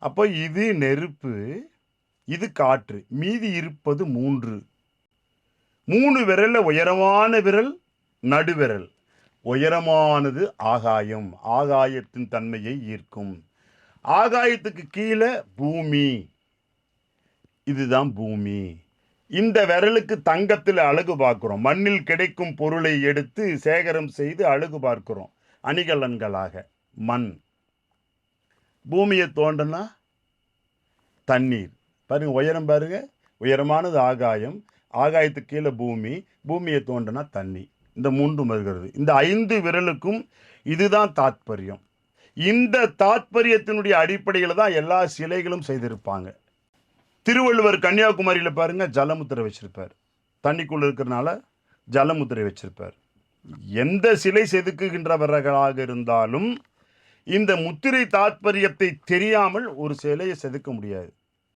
அப்போ இது நெருப்பு இது காற்று. மீதி இருப்பது மூன்று. மூணு விரலில் உயரமான விரல் நடுவிரல். உயரமானது ஆகாயம். ஆகாயத்தின் தன்மையை ஈர்க்கும். ஆகாயத்துக்கு கீழே பூமி. இதுதான் பூமி. இந்த விரலுக்கு தங்கத்தில் அழகு பார்க்குறோம். மண்ணில் கிடைக்கும் பொருளை எடுத்து சேகரம் செய்து அழகு பார்க்கிறோம். அணிகலன்களாக. மண். பூமியை தோண்டனா தண்ணீர். பாருங்க உயரம் பாருங்க. உயரமானது ஆகாயம். ஆகாயத்துக்கு கீழே பூமி. பூமியை தோண்டனா தண்ணி. இந்த மூன்றும் வருகிறது. இந்த ஐந்து விரலுக்கும் இதுதான் தாத்பரியம். இந்த தாத்பரியத்தினுடைய அடிப்படையில் தான் எல்லா சிலைகளும் செய்திருப்பாங்க. திருவள்ளுவர் கன்னியாகுமரியில் பாருங்க ஜலமுத்திரை வச்சிருப்பார். தண்ணிக்குள்ள இருக்கிறனால ஜலமுத்திரை வச்சிருப்பார். எந்த சிலை செதுக்குகின்றவர்களாக இருந்தாலும் இந்த முத்திரை தாத்பரியத்தை தெரியாமல் ஒரு சிலையை செதுக்க முடியாது.